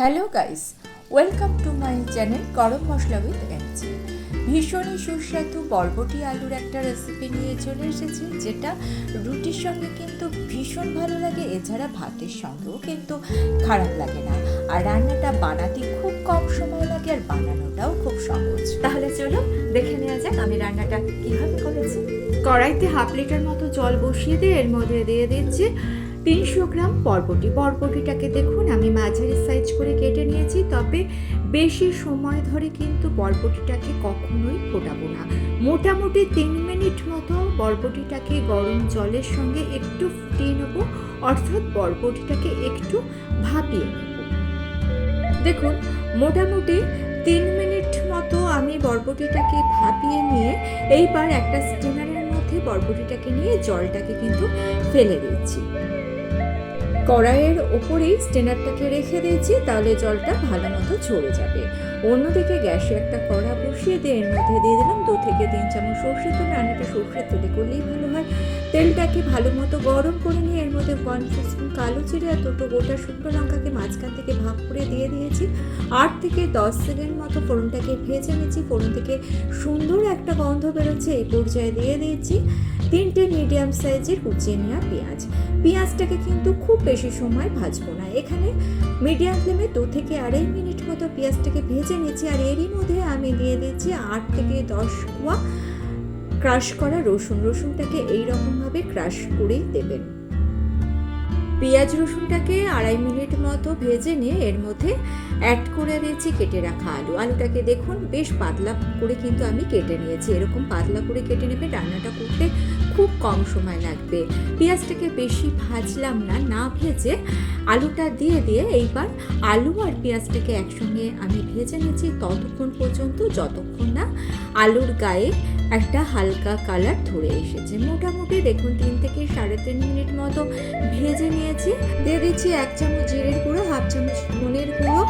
Hello guys welcome to my channel garam masala with MG ভীষণই সুস্বাদু বরবটি আলুর একটা রেসিপি নিয়ে চলে এসেছি, যেটা রুটির সঙ্গে কিন্তু ভীষণ ভালো লাগে, এছাড়া ভাতের সঙ্গেও কিন্তু খারাপ লাগে না। আর রান্নাটা বানাতে খুব কম সময় লাগে, আর বানানোটাও খুব সহজ। তাহলে চলো দেখে নেওয়া যাক আমি রান্নাটা কীভাবে করেছি। কড়াইতে হাফ লিটার মতো জল বসিয়ে দিয়ে এর মধ্যে দিয়ে দিচ্ছি তিনশো গ্রাম বরবটি। বরবটিটাকে দেখুন, আমি মাঝারি সাইজ করে কেটে নিয়েছি, তবে বেশি সময় ধরে কিন্তু বরবটিটাকে কখনোই ফোটাবো না। মোটামুটি তিন মিনিট মতো বরবটিটাকে গরম জলের সঙ্গে একটু ফুটিয়ে নেব, অর্থাৎ বরবটিটাকে একটু ভাপিয়ে নেব। দেখুন, মোটামুটি তিন মিনিট মতো আমি বরবটিটাকে ভাপিয়ে নিয়ে এইবার একটা স্টিমারের মধ্যে বরবটিটাকে নিয়ে জলটাকে কিন্তু ফেলে দিচ্ছি। কড়াইয়ের ওপরেই স্টেনারটাকে রেখে দিয়েছি, তাহলে জলটা ভালো মতো ঝরে যাবে। অন্যদিকে গ্যাসে একটা কড়া বসিয়ে দিয়ে এর মধ্যে দিয়ে দিলাম দু থেকে তিন চামচ সর্ষের তেল। রান্নাটা সর্ষের তেলে করলেই ভালো হয়। তেলটাকে ভালো মতো গরম করে নিয়ে এর মধ্যে ওয়ান স্পুন কালো জিরে আর দুটো গোটা শুকনো লঙ্কাকে মাঝখান থেকে ভাগ করে দিয়ে দিয়েছি। আট থেকে দশ সেকেন্ড মতো ফোড়নটাকে ভেজে নিয়েছি। ফোড়ন থেকে সুন্দর একটা গন্ধ বেরোচ্ছে, এই পর্যায়ে দিয়ে দিয়েছি তিনটে মিডিয়াম সাইজের কুচিয়ে নেওয়া পেঁয়াজ। পেঁয়াজটাকে কিন্তু খুব বেশি সময় ভাজবো না। এখানে মিডিয়াম ফ্লেমে দু থেকে আড়াই মিনিট মতো পেঁয়াজটাকে ভেজে নিচ্ছি আর এরই মধ্যে আমি দিয়ে দিচ্ছি আট থেকে দশ কোয়া ক্রাশ করা রসুন। রসুনটাকে এইরকমভাবে ক্রাশ করেই দেবেন। পেঁয়াজ রসুনটাকে আড়াই মিনিট মতো ভেজে নিয়ে এর মধ্যে অ্যাড করে দিয়েছি কেটে রাখা আলু। আলুটাকে দেখুন বেশ পাতলা করে কিন্তু আমি কেটে নিয়েছি। এরকম পাতলা করে কেটে নেবে, রান্নাটা করতে খুব কম সময় লাগবে। পেঁয়াজটাকে বেশি ভাজলাম না না ভেজে আলুটা দিয়ে দিয়ে এইবার আলু আর পেঁয়াজটাকে একসঙ্গে আমি ভেজে নিয়েছি ততক্ষণ পর্যন্ত, যতক্ষণ না আলুর গায়ে একটা হালকা কালার ধরে এসেছে। মোটামুটি দেখুন, তিন থেকে সাড়ে তিন মিনিট মতো ভেজে নিয়েছি। দিয়ে দিচ্ছি এক চামচ জিরের গুঁড়ো, হাফ চামচ ধনের গুঁড়ো,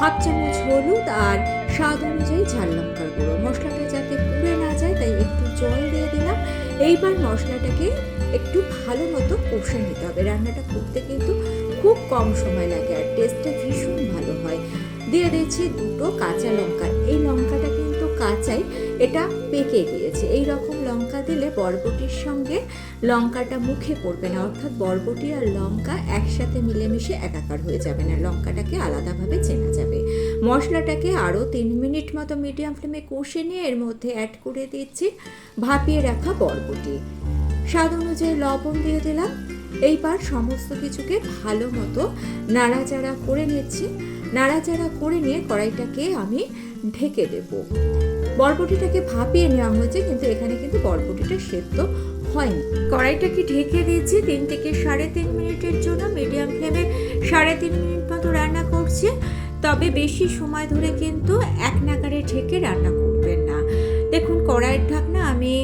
হাফ চামচ হলুদ আর স্বাদ অনুযায়ী ঝাল লঙ্কার গুঁড়ো। মশলাটা যাতে এইবার মশলাটাকে একটু ভালো মতো কষে নিতে হবে। রান্নাটা করতে কিন্তু খুব কম সময় লাগে আর টেস্টটা ভীষণ ভালো হয়। দিয়ে দিয়েছি দুটো কাঁচা লঙ্কা। এই লঙ্কাটা কিন্তু কাঁচাই এটা পেকে গিয়েছে। এই রকম দিলে বরবটির সঙ্গে লঙ্কাটা মুখে পড়বে না। অর্থাৎ বরবটি আর লঙ্কা একসাথে মিলেমিশে একাকার হয়ে যাবে না। লঙ্কাটাকে আলাদাভাবে চেনা যাবে। মশলাটাকে আরও তিন মিনিট মতো মিডিয়াম ফ্লেমে কষে নিয়ে এর মধ্যে অ্যাড করে দিচ্ছি ভাপিয়ে রাখা বরবটি। স্বাদ অনুযায়ী লবণ দিয়ে দিলাম। এইবার সমস্ত কিছুকে ভালো মতো নাড়াচাড়া করে নিচ্ছি। নাড়াচাড়া করে নিয়ে কড়াইটাকে আমি ঢেকে দেব। বরবটিটাকে ভাপিয়ে নেওয়া হয়েছে, কিন্তু এখানে কিন্তু বরবটিটা সেদ্ধ হয়নি। কড়াইটাকে ঢেকে দিয়েছি তিন থেকে সাড়ে তিন মিনিটের জন্য মিডিয়াম ফ্লেমে সাড়ে তিন মিনিট মতো রান্না করছি। তবে বেশি সময় ধরে কিন্তু এক নাগারে ঢেকে রান্না করবেন না। দেখুন, কড়াইয়ের ঢাকনা আমি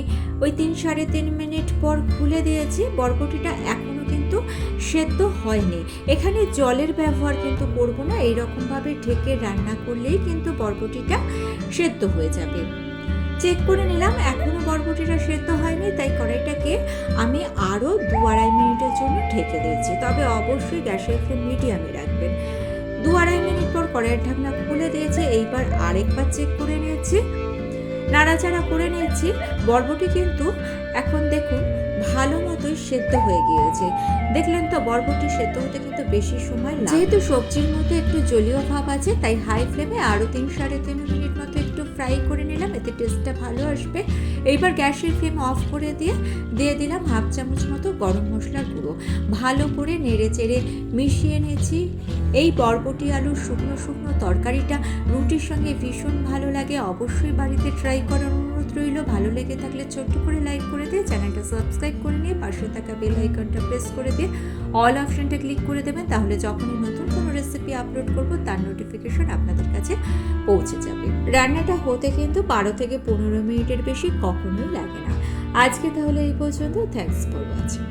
ওই তিন সাড়ে তিন মিনিট পর খুলে দিয়েছি। বরবটিটা এখনও কিন্তু সেদ্ধ হয়নি। এখানে জলের ব্যবহার কিন্তু করব না, এইরকমভাবে ঢেকে রান্না করলেই কিন্তু বরবটিটা সেদ্ধ হয়ে যাবে। চেক করে নিলাম এখনও বরবটিটা সেদ্ধ হয়নি, তাই কড়াইটাকে আমি আরও দু আড়াই মিনিটের জন্য ঢেকে দিয়েছি। তবে অবশ্যই গ্যাসের ফ্লেম মিডিয়ামে রাখবেন। দু আড়াই মিনিট পর কড়াইয়ের ঢাকনা খুলে দিয়েছে, এইবার আরেকবার চেক করে নিয়েছি। নাড়াচাড়া করে নিয়েছি। বরবটি কিন্তু এখন দেখুন ভালো মতোই সেদ্ধ হয়ে গিয়েছে। দেখলেন তো, বরবটি সেদ্ধ হতে কিন্তু বেশি সময় লাগে যেহেতু সবজির মধ্যে একটু জলীয় ভাব আছে, তাই হাই ফ্লেমে আরও তিন সাড়ে তিন মিনিট মতো একটু ফ্রাই করে নিলাম, এতে টেস্টটা ভালো আসবে। এইবার গ্যাসের ফ্লেম অফ করে দিয়ে দিয়ে দিলাম হাফ চামচ মতো গরম মশলার গুঁড়ো। ভালো করে নেড়ে চেড়ে মিশিয়ে নিয়েছি। এই বরবটি আলুর শুকনো শুকনো তরকারিটা রুটির সঙ্গে ভীষণ ভালো লাগে, অবশ্যই বাড়িতে ট্রাই করার অনুরোধ রইল। ভালো লেগে থাকলে ছোট্ট করে লাইক করে দিয়ে চ্যানেলটা সাবস্ক্রাইব করে নিয়ে পাশে থাকা বেল আইকনটা প্রেস করে দিয়ে অল অপশনটা ক্লিক করে দেবেন, তাহলে যখনই নতুন কোনো রেসিপি আপলোড করব, তার নোটিফিকেশন আপনাদের কাছে পৌঁছে যাবে। রান্নাটা হতে কিন্তু বারো থেকে পনেরো মিনিটের বেশি কখনোই লাগে না। আজকে তাহলে এই পর্যন্ত থ্যাংকস ফর ওয়াচিং